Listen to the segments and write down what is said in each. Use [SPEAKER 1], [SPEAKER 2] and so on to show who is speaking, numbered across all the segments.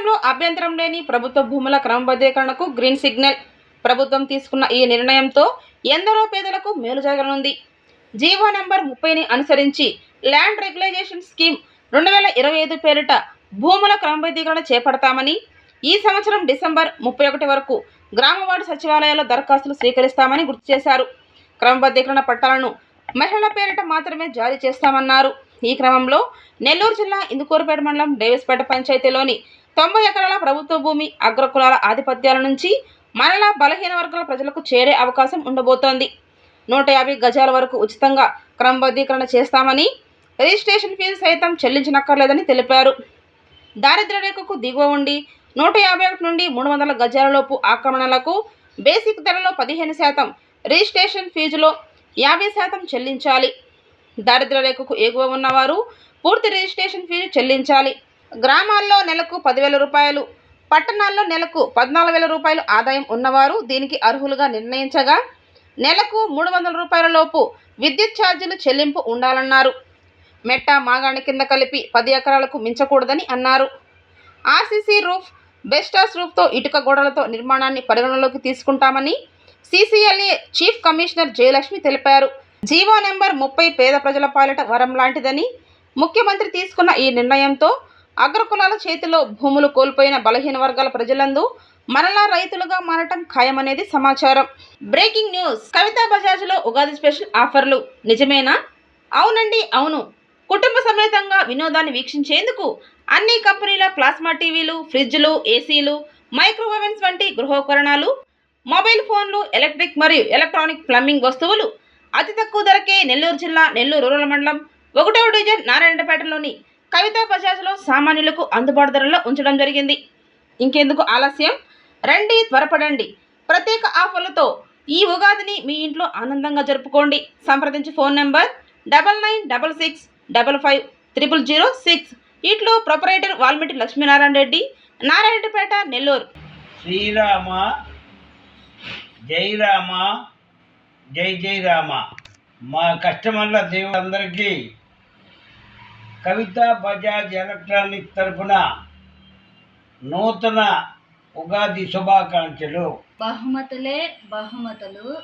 [SPEAKER 1] రాష్ట్రంలో అభ్యంతరం లేని ప్రభుత్వ భూముల క్రమబద్ధీకరణకు గ్రీన్ సిగ్నల్ ప్రభుత్వం తీసుకున్న ఈ నిర్ణయంతో ఎందరో పేదలకు మేలు జరగనుంది. జీవో నెంబర్ ముప్పైని అనుసరించి ల్యాండ్ రెగ్యులైజేషన్ స్కీమ్ రెండు వేల ఇరవై ఐదు పేరిట భూముల క్రమబద్ధీకరణ చేపడతామని ఈ సంవత్సరం డిసెంబర్ ముప్పై ఒకటి వరకు గ్రామ వార్డు సచివాలయాల్లో దరఖాస్తులు స్వీకరిస్తామని గుర్తు చేశారు. క్రమబద్ధీకరణ పట్టాలను మహిళల పేరిట మాత్రమే జారీ చేస్తామన్నారు. ఈ క్రమంలో నెల్లూరు జిల్లా ఇందుకూరుపేట మండలం డేవిస్పేట పంచాయతీలోని తొంభై ఎకరాల ప్రభుత్వ భూమి అగ్రకులాల ఆధిపత్యాల నుంచి మరలా బలహీన వర్గాల ప్రజలకు చేరే అవకాశం ఉండబోతోంది. నూట యాభై గజాల వరకు ఉచితంగా క్రమబద్ధీకరణ చేస్తామని రిజిస్ట్రేషన్ ఫీజు సైతం చెల్లించనక్కర్లేదని తెలిపారు. దారిద్ర్య రేఖకు దిగువ ఉండి నూట యాభై ఒకటి నుండి మూడు వందల గజాలలోపు ఆక్రమణలకు బేసిక్ ధరలో పదిహేను శాతం రిజిస్ట్రేషన్ ఫీజులో యాభై శాతం చెల్లించాలి. దారిద్ర్య రేఖకు ఎగువ ఉన్నవారు పూర్తి రిజిస్ట్రేషన్ ఫీజు చెల్లించాలి. గ్రామాల్లో నెలకు పదివేల రూపాయలు పట్టణాల్లో నెలకు పద్నాలుగు వేల రూపాయలు ఆదాయం ఉన్నవారు దీనికి అర్హులుగా నిర్ణయించగా నెలకు మూడు వందల రూపాయల లోపు విద్యుత్ ఛార్జీలు చెల్లింపు ఉండాలన్నారు. మెట్ట మాగాణి కింద కలిపి పది ఎకరాలకు మించకూడదని అన్నారు. ఆర్సీసీ రూఫ్ బెస్టాస్ రూఫ్తో ఇటుక గోడలతో నిర్మాణాన్ని పరిగణలోకి తీసుకుంటామని సీసీఎల్ఏ చీఫ్ కమిషనర్ జయలక్ష్మి తెలిపారు. జీవో నెంబర్ ముప్పై పేద ప్రజల పాలిట వరం లాంటిదని ముఖ్యమంత్రి తీసుకున్న ఈ నిర్ణయంతో అగ్రకులాల చేతిలో భూములు కోల్పోయిన బలహీన వర్గాల ప్రజలందు మరలా రైతులుగా మారటం ఖాయమనేది సమాచారం. Breaking news. కవితా బజాజ్లో ఉగాది స్పెషల్ ఆఫర్లు. నిజమేనా? అవునండి అవును. కుటుంబ సమేతంగా వినోదాన్ని వీక్షించేందుకు అన్ని కంపెనీల ప్లాస్మా టీవీలు ఫ్రిడ్జ్లు ఏసీలు మైక్రోవేవెన్స్ వంటి గృహోపకరణాలు మొబైల్ ఫోన్లు ఎలక్ట్రిక్ మరియు ఎలక్ట్రానిక్ ప్లంబింగ్ వస్తువులు అతి తక్కువ ధరకే నెల్లూరు జిల్లా నెల్లూరు రూరల్ మండలం ఒకటవ డివిజన్ నారాయణపేటలోని కవితా బజాజ్లో సామాన్యులకు అందుబాటు ధరలో ఉంచడం జరిగింది. ఇంకెందుకు ఆలస్యం? రండి త్వరపడండి. ప్రత్యేక ఆఫర్లతో ఈ ఉగాదిని మీ ఇంట్లో ఆనందంగా జరుపుకోండి. సంప్రదించి phone number double nine double six double five triple zero six. ఇట్లో ప్రొపరేటర్ వాల్మీటి లక్ష్మీనారాయణ రెడ్డి నారాయణపేట నెల్లూరు.
[SPEAKER 2] శ్రీరామ జై రామ జై జై రామ. మా కస్టమర్ల దేవుడు అందరికీ కవిత బజాజ్ ఎలక్ట్రానిక్ తరఫున నూతన ఉగాది శుభాకాంక్షలు.
[SPEAKER 3] బహుమతులే బహుమతులు.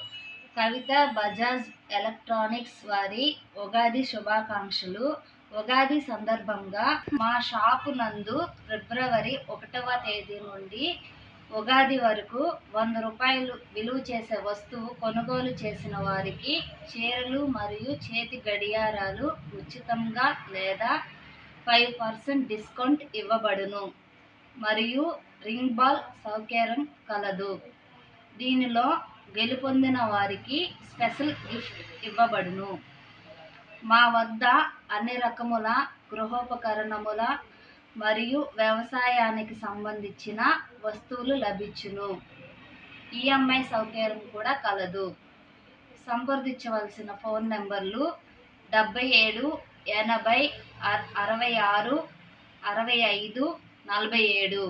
[SPEAKER 3] కవిత బజాజ్ ఎలక్ట్రానిక్స్ వారి ఉగాది శుభాకాంక్షలు. ఉగాది సందర్భంగా మా షాపు నందు ఫిబ్రవరి ఒకటవ తేదీ నుండి ఉగాది వరకు వంద రూపాయలు విలువ చేసే వస్తువు కొనుగోలు చేసిన వారికి చీరలు మరియు చేతి గడియారాలు ఉచితంగా లేదా ఫైవ్ పర్సెంట్ డిస్కౌంట్ ఇవ్వబడును. మరియు రింగ్ బాల్ సౌకర్యం కలదు. దీనిలో గెలుపొందిన వారికి స్పెషల్ గిఫ్ట్ ఇవ్వబడును. మా వద్ద అన్ని రకముల గృహోపకరణముల మరియు వ్యవసాయానికి సంబంధించిన వస్తువులు లభించును. ఈఎంఐ సౌకర్యం కూడా కలదు. సంప్రదించవలసిన ఫోన్ నెంబర్లు డెబ్బై ఏడు ఎనభై అరవై ఆరు అరవై ఐదు నలభై ఏడు.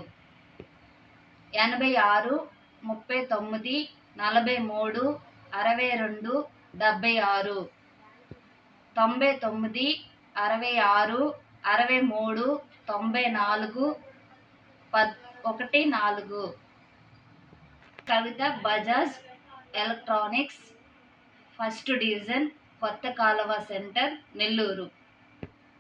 [SPEAKER 3] ఎనభై ఆరు ముప్పై తొమ్మిది నలభై మూడు అరవై రెండు డెబ్బై ఆరు. తొంభై తొమ్మిది అరవై ఆరు అరవై మూడు తొంభై నాలుగు పద్ ఒకటి నాలుగు. Kavitha Bajaj electronics first division కొత్త కాలువ సెంటర్ నెల్లూరు.